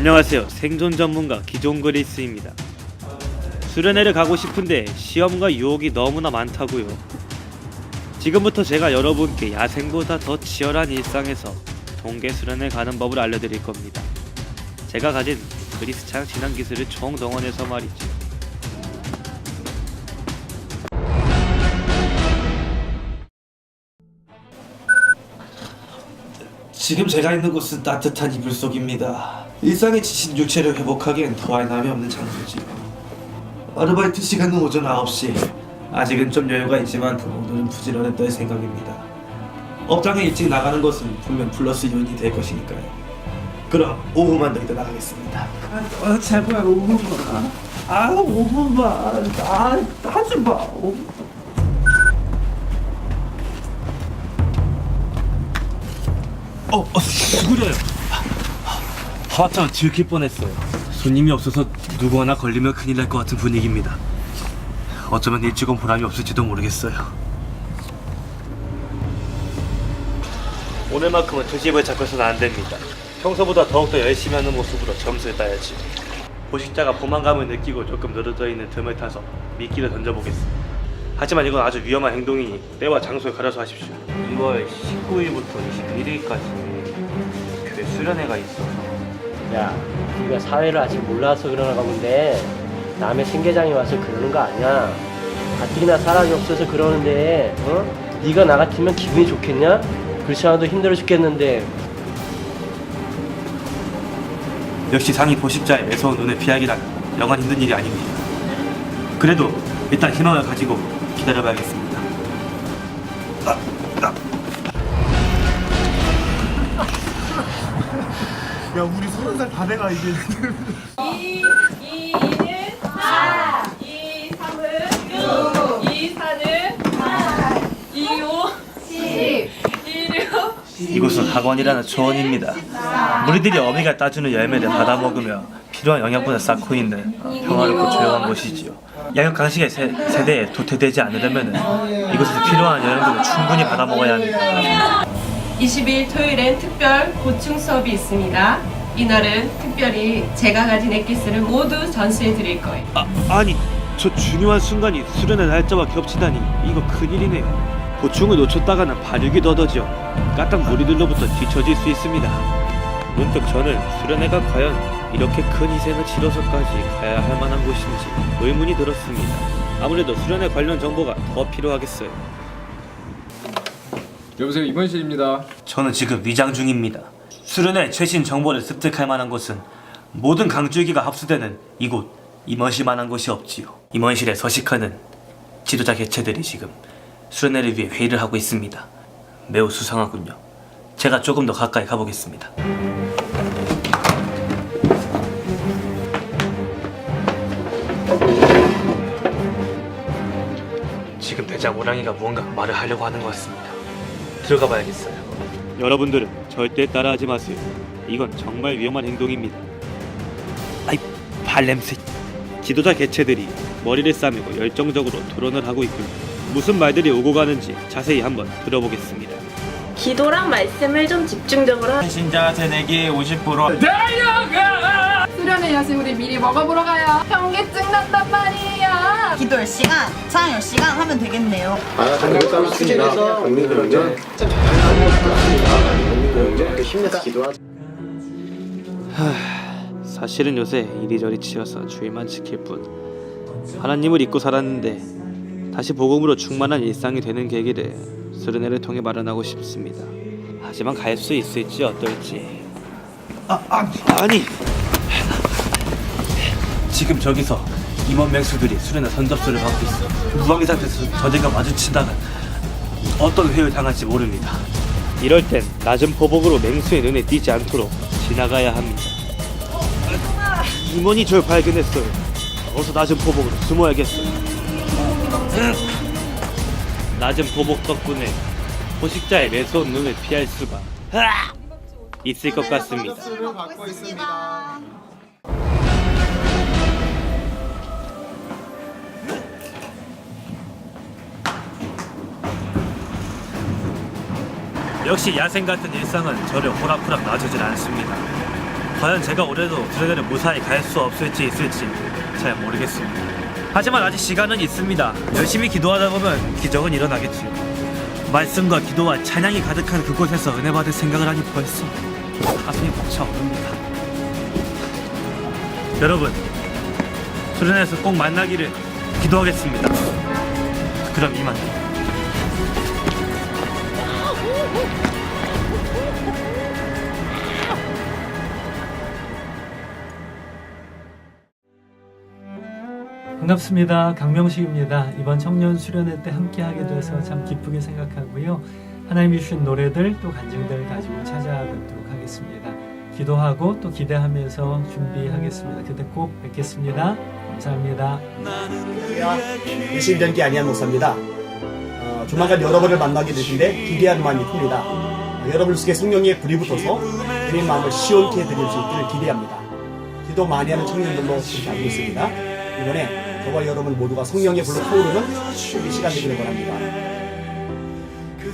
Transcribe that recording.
안녕하세요. 생존 전문가 기존 그리스입니다. 수련회를 가고 싶은데 시험과 유혹이 너무나 많다고요. 지금부터 제가 여러분께 야생보다 더 치열한 일상에서 동계 수련회 가는 법을 알려드릴 겁니다. 제가 가진 그리스 창 진학 기술을 총동원해서 말이죠. 지금 제가 있는 곳은 따뜻한 이불 속입니다. 일상에 지친 육체를 회복하기엔 더할 나위 없는 장소지요. 아르바이트 시간은 오전 9시. 아직은 좀 여유가 있지만 오늘은 부지런했던 생각입니다. 업장에 일찍 나가는 것은 분명 플러스 요인이 될 것이니까요. 그럼 5분만 더 있다 나가겠습니다. 아, 제발 5분만. 아, 5분만. 아, 하지 마. 5분. 어, 어, 누구래요? 화장 들킬 뻔했어요. 손님이 없어서 누구 하나 걸리면 큰일 날 것 같은 분위기입니다. 어쩌면 일찍 온 보람이 없을지도 모르겠어요. 오늘만큼은 투집을 잡혀서는 안 됩니다. 평소보다 더욱더 열심히 하는 모습으로 점수를 따야지. 보식자가 포만감을 느끼고 조금 늘어져 있는 틈을 타서 미끼를 던져보겠습니다. 하지만 이건 아주 위험한 행동이니 때와 장소에 가려서 하십시오. 2월 19일부터 21일까지 교회 수련회가 있어서 야, 네가 사회를 아직 몰라서 그러나 본데 남의 신계장이 와서 그러는 거 아니야. 가뜩이나 사람이 없어서 그러는데, 어? 네가 나 같으면 기분이 좋겠냐? 그렇지 않아도 힘들어 죽겠는데 역시 상이 보식자의 매서운 눈을 피하기란 영원 힘든 일이 아닙니다. 그래도 일단 희망을 가지고 기다려봐야겠습니다. 야 우리 서른 살 다 돼가 이제 2, 2는 4, 2, 3은 6, 2, 4는 8, 2, 5, 10, 1, 6, 이곳은 학원이라는 초원입니다. 무리들이 어미가 따주는 열매를 받아 먹으며 필요한 영양분을 쌓고 있는 평화롭고 조용한 곳이지요. 양육 강식의 세, 세대에 도태되지 않으려면 이곳에서 필요한 영양분을 충분히 받아 먹어야 합니다. 20일 토요일엔 특별 보충 수업이 있습니다. 이날은 특별히 제가 가진 엑기스를 모두 전수해 드릴 거예요. 아, 아니 저 중요한 순간이 수련의 날짜와 겹치다니 이거 큰일이네요. 보충을 놓쳤다가는 발육이 더더죠. 까딱 무리들로부터 뒤처질 수 있습니다. 문득 저는 수련회가 과연 이렇게 큰 희생을 치러서까지 가야 할 만한 곳인지 의문이 들었습니다. 아무래도 수련회 관련 정보가 더 필요하겠어요. 여보세요 임원실입니다. 저는 지금 위장 중입니다. 수련회 최신 정보를 습득할 만한 곳은 모든 강줄기가 합수되는 이곳 임원실만한 곳이 없지요. 임원실에 서식하는 지도자 개체들이 지금 수련회를 위해 회의를 하고 있습니다. 매우 수상하군요. 제가 조금 더 가까이 가보겠습니다. 대장 오랑이가 무언가 말을 하려고 하는 것 같습니다. 들어가 봐야겠어요. 여러분들은 절대 따라하지 마세요. 이건 정말 위험한 행동입니다. 아이 발냄새. 지도자 개체들이 머리를 싸매고 열정적으로 토론을 하고 있군요. 무슨 말들이 오고 가는지 자세히 한번 들어보겠습니다. 기도랑 말씀을 좀 집중적으로 하- 신자 새내기 50% 수련회 야식 우리 미리 먹어보러 가요. 난단 말이야. 기도 10시간, 찬양 10시간 하면 되겠네요. 사실은 요새 이리저리 치여서 주의만 지킬 뿐 하나님을 잊고 살았는데 다시 복음으로 충만한 일상이 되는 계기를 수련회를 통해 마련하고 싶습니다. 하지만 갈 수 있을지 어떨지 아, 아 아니 지금 저기서 임원 맹수들이 수련회 선접수를 받고 있어 무방비 상태에서 저들과 마주치다가 어떤 회를 당할지 모릅니다. 이럴 땐 낮은 포복으로 맹수의 눈에 띄지 않도록 지나가야 합니다. 임원이 절 발견했어요. 어서 낮은 포복으로 숨어야겠어요. 낮은 포복 덕분에 포식자의 매서운 눈을 피할 수가 있을 것 같습니다. 받고 있습니다. 역시 야생 같은 일상은 저를 호락호락 놔주질 않습니다. 과연 제가 올해도 수련회를 무사히 갈 수 없을지 있을지 잘 모르겠습니다. 하지만 아직 시간은 있습니다. 열심히 기도하다 보면 기적은 일어나겠지요. 말씀과 기도와 찬양이 가득한 그곳에서 은혜 받을 생각을 하니 벌써 가슴이 벅차오릅니다. 여러분, 수련회에서 꼭 만나기를 기도하겠습니다. 그럼 이만. 반갑습니다. 강명식입니다. 이번 청년 수련회 때 함께 하게 돼서 참 기쁘게 생각하고요. 하나님이 주신 노래들 또 간증들 가지고 찾아뵙도록 하겠습니다. 기도하고 또 기대하면서 준비하겠습니다. 그때 꼭 뵙겠습니다. 감사합니다. 일심전기 아니한 목사입니다. 어, 조만간 여러분을 만나게 되신데 기대하는 마음이 큽니다. 어, 여러분 속에 성령의 불이 붙어서 주님 마음을 시원케 해드릴 수 있기를 기대합니다. 기도 많이 하는 청년들로 그렇게 알고 있습니다. 이번에 저와 여러분 모두가 성령의 불로 타오르는 이 시간 되기를 바랍니다. 그